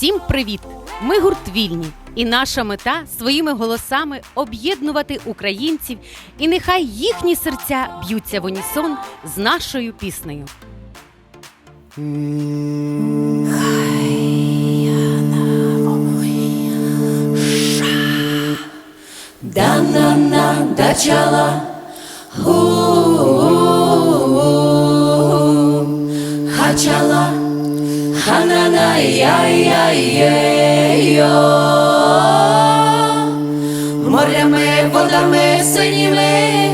Всім привіт! Ми гурт вільні, і наша мета своїми голосами об'єднувати українців, і нехай їхні серця б'ються в унісон з нашою піснею. Да-на-на, дачала. Хачала. Морями, водами синіми,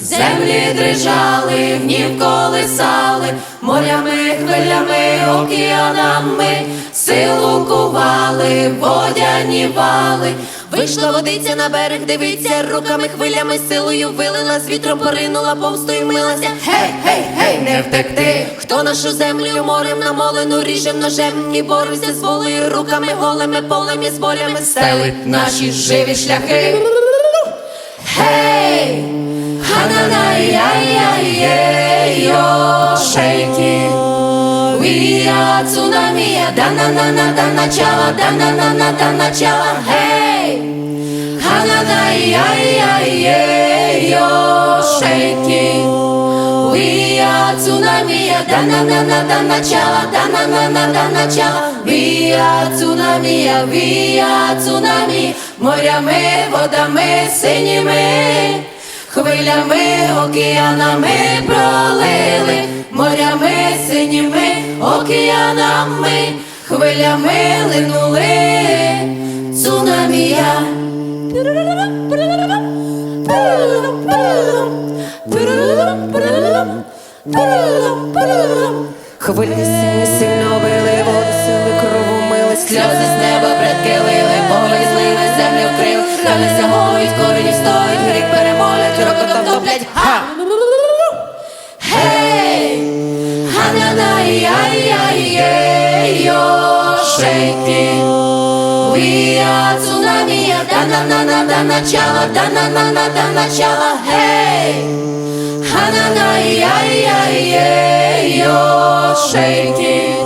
землі дрижали, в гнів колисали, морями, хвилями, океанами, силу кували, водяні вали. Вийшла водиця на берег, дивиться, руками, хвилями, силою вилила, з вітром поринула, повстою милася. Гей, гей, гей, не втекти. Хто нашу землю морем намолену, ріжем ножем і бореться з волею, руками голими, полем і з болями стелить наші живі шляхи. Гей, ханана, я я Вія цунамія, да на на на да начала, да на на на да начала, гей. Ханана, я я є йо шейкі. Вія цунамія, да на на на да начала, да на на на да начала. Вія цунамія, вія цунамі, морями, водами синіми. Хвилями, океанами пролили, морями синіми, океанами, хвилями линули, цунамія. Хвилі сині сильно били, води сили крову мили, сльози з неба предки лили, поле злили, землю вкрили, рани сягоють, корені стоять, гріх перемолять, рокотом топлять, ха! Гей! Ханана, яй-яй-є, йо, шейки! Вія цунамія, да-на-на-на, да начала, да-на-на-на, да начала, гей! Ханана, яй-яй-є, йо, шейки!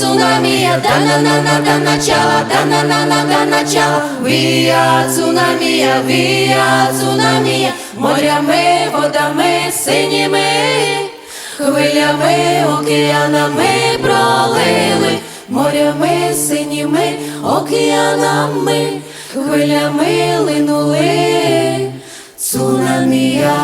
Цунамія, да-на-на-на, да начала, да-на-на-на, да начала, Вія цунамія, вія цунамія, морями, водами синіми, хвилями, океанами пролили, морями синіми, океанами, хвилями линули, цунамія.